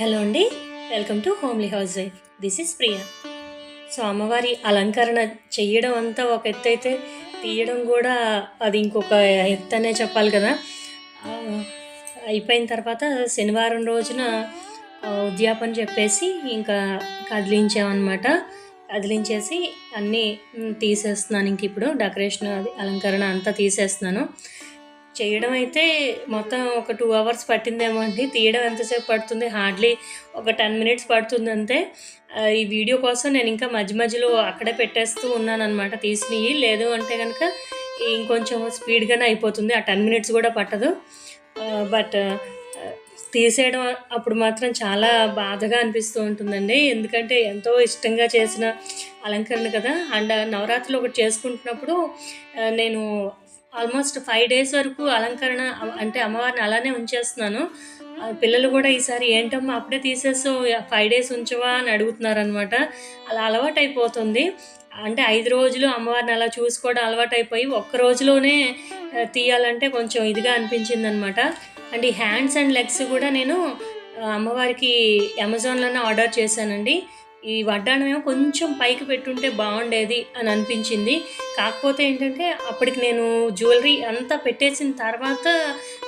Hello అండి. Welcome to homely housewife. This is Priya. So అమ్మవారి అలంకరణ చెయ్యడం అంతా ఒక ఎత్తు అయితే తీయడం కూడా అది ఇంకొక ఎత్తు అనే చెప్పాలి కదా. అయిపోయిన తర్వాత శనివారం రోజున ఉద్యాపన చెప్పేసి ఇంకా కదిలించామన్నమాట. కదిలించేసి అన్నీ తీసేస్తున్నాను ఇంక ఇప్పుడు. డెకరేషన్ అది అలంకరణ అంతా తీసేస్తున్నాను. చేయడం అయితే మొత్తం ఒక టూ అవర్స్ పట్టిందేమో అండి. తీయడం ఎంతసేపు పడుతుంది? హార్డ్లీ ఒక టెన్ మినిట్స్ పడుతుంది అంతే. ఈ వీడియో కోసం నేను ఇంకా మధ్య మధ్యలో అక్కడే పెట్టేస్తూ ఉన్నాను అనమాట తీసినవి లేదు అంటే కనుక ఇంకొంచెం స్పీడ్గానే అయిపోతుంది. ఆ టెన్ మినిట్స్ కూడా పట్టదు. బట్ తీసేయడం అప్పుడు మాత్రం చాలా బాధగా అనిపిస్తూ ఉంటుందండి. ఎందుకంటే ఎంతో ఇష్టంగా చేసిన అలంకరణ కదా. అండ్ నవరాత్రులు ఒకటి చేసుకుంటున్నప్పుడు నేను ఆల్మోస్ట్ ఫైవ్ డేస్ వరకు అలంకరణ అంటే అమ్మవారిని అలానే ఉంచేస్తున్నాను. పిల్లలు కూడా ఈసారి ఏంటమ్మా అప్పుడే తీసేసు ఫైవ్ డేస్ ఉంచవా అని అడుగుతున్నారు అనమాట అలా అలవాటు అయిపోతుంది అంటే ఐదు రోజులు అమ్మవారిని అలా చూసుకోవడం అలవాటు అయిపోయి ఒక్క రోజులోనే తీయాలంటే కొంచెం ఇదిగా అనిపించింది అనమాట అండ్ ఈ హ్యాండ్స్ అండ్ లెగ్స్ కూడా నేను అమ్మవారికి అమెజాన్లోనే ఆర్డర్ చేశానండి. ఈ వడ్డాణం ఏమో కొంచెం పైకి పెట్టుంటే బాగుండేది అని అనిపించింది. కాకపోతే ఏంటంటే అప్పటికి నేను జ్యువెలరీ అంతా పెట్టేసిన తర్వాత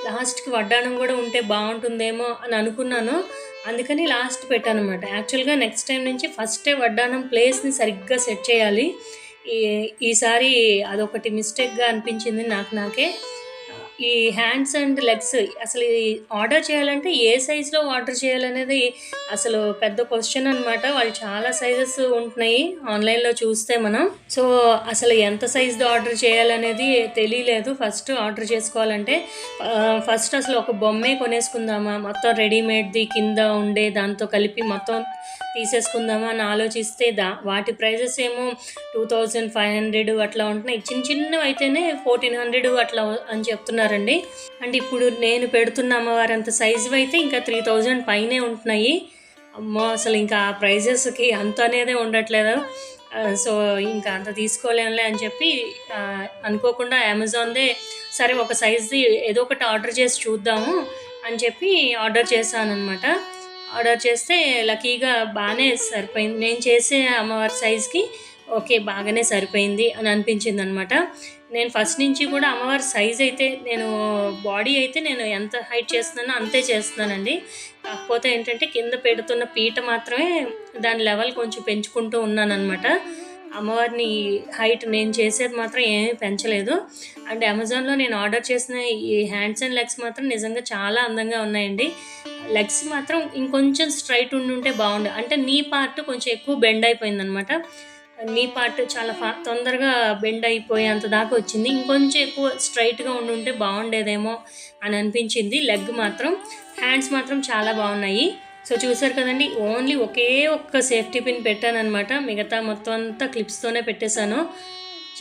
లాస్ట్కి వడ్డాణం కూడా ఉంటే బాగుంటుందేమో అని అనుకున్నాను. అందుకని లాస్ట్ పెట్టాను అనమాట యాక్చువల్గా నెక్స్ట్ టైం నుంచి ఫస్టే వడ్డాణం ప్లేస్ని సరిగ్గా సెట్ చేయాలి. ఈ ఈసారి అదొకటి మిస్టేక్గా అనిపించింది నాకు నాకే. ఈ హ్యాండ్స్ అండ్ లెగ్స్ అసలు ఆర్డర్ చేయాలంటే ఏ సైజులో ఆర్డర్ చేయాలనేది అసలు పెద్ద క్వశ్చన్ అనమాట వాళ్ళు చాలా సైజెస్ ఉంటున్నాయి ఆన్లైన్లో చూస్తే మనం. సో అసలు ఎంత సైజ్ది ఆర్డర్ చేయాలనేది తెలియలేదు. ఫస్ట్ ఆర్డర్ చేసుకోవాలంటే ఫస్ట్ అసలు ఒక బొమ్మే కొనేసుకుందామా? మొత్తం రెడీమేడ్ది కింద ఉండే దాంతో కలిపి మొత్తం తీసేసుకుందామా అని ఆలోచిస్తే దా వాటి ప్రైజెస్ ఏమో టూ థౌజండ్ ఫైవ్ హండ్రెడ్ అట్లా ఉంటున్నాయి. చిన్న చిన్నవి అయితేనే ఫోర్టీన్ హండ్రెడ్ అట్లా అని చెప్తున్నారు. చెప్తున్నారండి అండ్ ఇప్పుడు నేను పెడుతున్న అమ్మవారంత సైజు అయితే ఇంకా త్రీ థౌజండ్ పైనే ఉంటున్నాయి. అమ్మో అసలు ఇంకా ఆ ప్రైజెస్కి అంత అనేదే ఉండట్లేదు. సో ఇంకా అంత తీసుకోలేంలే అని చెప్పి అనుకోకుండా అమెజాన్దే సరే ఒక సైజ్ది ఏదో ఒకటి ఆర్డర్ చేసి చూద్దాము అని చెప్పి ఆర్డర్ చేశాను అనమాట ఆర్డర్ చేస్తే లక్కీగా బాగానే సరిపోయింది. నేను చేసే అమ్మవారి సైజ్కి ఓకే బాగానే సరిపోయింది అని అనిపించింది అనమాట నేను ఫస్ట్ నుంచి కూడా అమ్మవారి సైజ్ అయితే నేను బాడీ అయితే నేను ఎంత హైట్ చేస్తున్నానో అంతే చేస్తున్నానండి. కాకపోతే ఏంటంటే కింద పెడుతున్న పీట మాత్రమే దాని లెవెల్ కొంచెం పెంచుకుంటూ ఉన్నానమాట అమ్మవారిని హైట్ నేను చేసేది మాత్రం ఏమీ పెంచలేదు. అండ్ అమెజాన్లో నేను ఆర్డర్ చేసిన ఈ హ్యాండ్స్ అండ్ లెగ్స్ మాత్రం నిజంగా చాలా అందంగా ఉన్నాయండి. లెగ్స్ మాత్రం ఇంకొంచెం స్ట్రైట్ ఉండి ఉంటే బాగుండు. అంటే నీ పార్ట్ కొంచెం ఎక్కువ బెండ్ అయిపోయింది అనమాట నీ పార్ట్ చాలా ఫా తొందరగా బెండ్ అయిపోయేంత దాకా వచ్చింది. ఇంకొంచెం ఎక్కువ స్ట్రైట్గా ఉండి ఉంటే బాగుండేదేమో అని అనిపించింది. లెగ్ మాత్రం హ్యాండ్స్ మాత్రం చాలా బాగున్నాయి సో చూసారు కదండి ఓన్లీ ఒకే ఒక్క సేఫ్టీ పిన్ పెట్టాను అనమాట మిగతా మొత్తం అంతా క్లిప్స్తోనే పెట్టేశాను.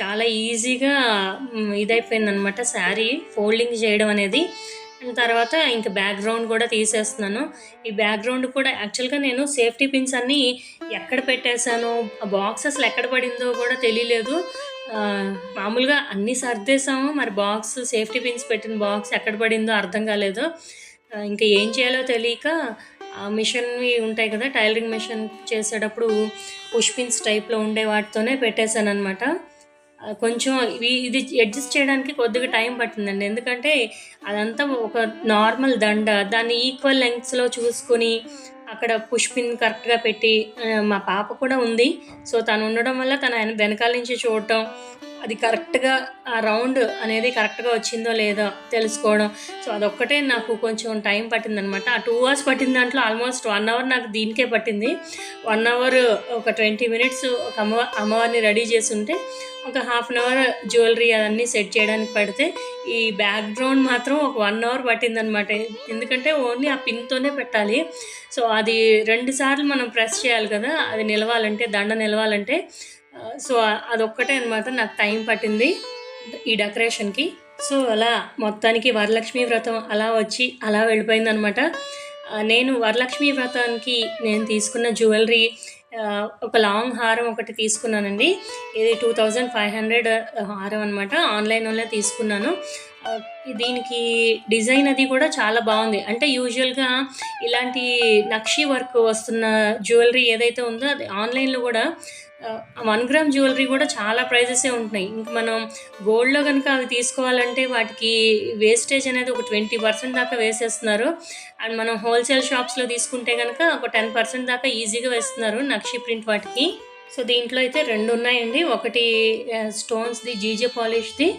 చాలా ఈజీగా ఇదైపోయింది అనమాట శారీ ఫోల్డింగ్ చేయడం అనేది. తర్వాత ఇంకా బ్యాక్గ్రౌండ్ కూడా తీసేస్తున్నాను. ఈ బ్యాక్గ్రౌండ్ కూడా యాక్చువల్గా నేను సేఫ్టీ పిన్స్ అన్నీ ఎక్కడ పెట్టేశాను ఆ బాక్స్ అసలు ఎక్కడ పడిందో కూడా తెలియలేదు. మామూలుగా అన్నీ సర్దేశాము మరి బాక్స్ సేఫ్టీ పిన్స్ పెట్టిన బాక్స్ ఎక్కడ పడిందో అర్థం కాలేదు. ఇంకా ఏం చేయాలో తెలియక ఆ మిషన్వి ఉంటాయి కదా టైలరింగ్ మిషన్ చేసేటప్పుడు పుష్ పిన్స్ టైప్లో ఉండే వాటితోనే పెట్టేశాను అనమాట కొంచెం ఇది అడ్జస్ట్ చేయడానికి కొద్దిగా టైం పట్టిందండి. ఎందుకంటే అదంతా ఒక నార్మల్ దండ. దాన్ని ఈక్వల్ లెంగ్త్స్లో చూసుకొని అక్కడ పుష్పిన్ కరెక్ట్గా పెట్టి మా పాప కూడా ఉంది. సో తను ఉండడం వల్ల తన వెనకాల నుంచి చూడటం అది కరెక్ట్గా ఆ రౌండ్ అనేది కరెక్ట్గా వచ్చిందో లేదో తెలుసుకోవడం. సో అదొక్కటే నాకు కొంచెం టైం పట్టిందనమాట. ఆ టూ అవర్స్ పట్టిన దాంట్లో ఆల్మోస్ట్ వన్ అవర్ నాకు దీనికే పట్టింది. వన్ అవర్ ఒక ట్వంటీ మినిట్స్ ఒక అమ్మ అమ్మవారిని రెడీ చేసి ఉంటే ఒక హాఫ్ అన్ అవర్ జ్యువెలరీ అవన్నీ సెట్ చేయడానికి పడితే ఈ బ్యాక్గ్రౌండ్ మాత్రం ఒక వన్ అవర్ పట్టిందనమాట. ఎందుకంటే ఓన్లీ ఆ పిన్తోనే పెట్టాలి. సో అది రెండు సార్లు మనం ప్రెస్ చేయాలి కదా అది నిలవాలంటే దండ నిలవాలంటే సో అదొక్కటే అనమాట నాకు టైం పట్టింది ఈ డెకరేషన్కి. సో అలా మొత్తానికి వరలక్ష్మి వ్రతం అలా వచ్చి అలా వెళ్ళిపోయింది అనమాట నేను వరలక్ష్మి వ్రతానికి నేను తీసుకున్న జ్యువెలరీ ఒక లాంగ్ హారం ఒకటి తీసుకున్నానండి. ఇది టూ థౌజండ్ ఫైవ్ హండ్రెడ్ హారం అనమాట ఆన్లైన్లోనే తీసుకున్నాను. దీనికి డిజైన్ అది కూడా చాలా బాగుంది. అంటే యూజువల్గా ఇలాంటి నక్షి వర్క్ వస్తున్న జ్యువెలరీ ఏదైతే ఉందో అది ఆన్లైన్లో కూడా వన్ గ్రామ్ జ్యువెలరీ కూడా చాలా ప్రైజెసే ఉంటున్నాయి. ఇంక మనం గోల్డ్లో కనుక అవి తీసుకోవాలంటే వాటికి వేస్టేజ్ అనేది ఒక ట్వంటీ పర్సెంట్ దాకా వేసేస్తున్నారు. అండ్ మనం హోల్సేల్ షాప్స్లో తీసుకుంటే కనుక ఒక టెన్ పర్సెంట్ దాకా ఈజీగా వేస్తున్నారు నక్షి ప్రింట్ వాటికి. సో దీంట్లో అయితే రెండు ఉన్నాయండి. ఒకటి స్టోన్స్ది జీజే పాలిష్ది.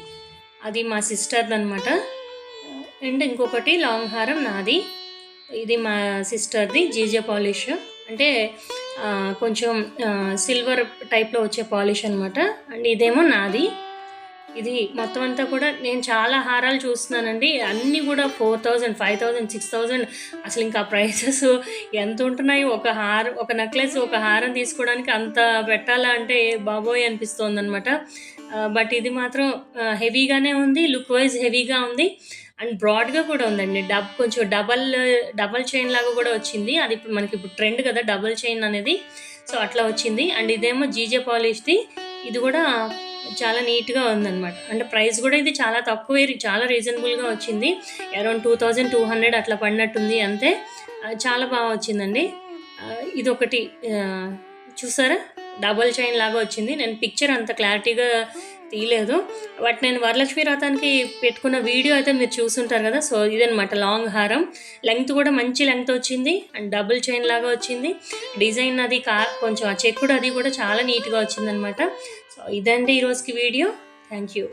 అది మా సిస్టర్ది అనమాట అండ్ ఇంకొకటి లాంగ్ హారం నాది. ఇది మా సిస్టర్ది జీజే పాలిష్. అంటే కొంచెం సిల్వర్ టైప్లో వచ్చే పాలిష్ అనమాట అండ్ ఇదేమో నాది. ఇది మొత్తం అంతా కూడా నేను చాలా హారాలు చూస్తున్నానండి. అన్నీ కూడా four thousand five thousand six thousand అసలు ఇంకా ప్రైసెస్ ఎంత ఉంటున్నాయి? ఒక హారం ఒక నెక్లెస్ ఒక హారం తీసుకోవడానికి అంత పెట్టాలా అంటే బాబోయ్ అనిపిస్తుంది అనమాట బట్ ఇది మాత్రం హెవీగానే ఉంది. లుక్ వైజ్ హెవీగా ఉంది. అండ్ బ్రాడ్గా కూడా ఉందండి. డబ్ కొంచెం డబల్ డబల్ చైన్ లాగా కూడా వచ్చింది. అది ఇప్పుడు మనకి ఇప్పుడు ట్రెండ్ కదా డబల్ చైన్ అనేది. సో అట్లా వచ్చింది. అండ్ ఇదేమో జీజే పాలిష్ది. ఇది కూడా చాలా నీట్గా ఉందన్నమాట. అంటే ప్రైస్ కూడా ఇది చాలా తక్కువే చాలా రీజనబుల్గా వచ్చింది. Around two thousand two hundred అట్లా పడినట్టుంది అంతే. చాలా బాగా వచ్చిందండి. ఇది ఒకటి చూసారా? డబల్ చైన్ లాగా వచ్చింది. నేను పిక్చర్ అంత క్లారిటీగా తీయలేదు బట్ నేను వరలక్ష్మి వ్రతానికి పెట్టుకున్న వీడియో అయితే మీరు చూసుంటారు కదా. సో ఇదనమాట లాంగ్ హారం. లెంగ్త్ కూడా మంచి లెంగ్త్ వచ్చింది. అండ్ డబుల్ చైన్ లాగా వచ్చింది. డిజైన్ అది కా కొంచెం ఆ చెక్కుడు అది కూడా చాలా నీట్గా వచ్చిందనమాట సో ఇదండి ఈరోజుకి వీడియో. Thank you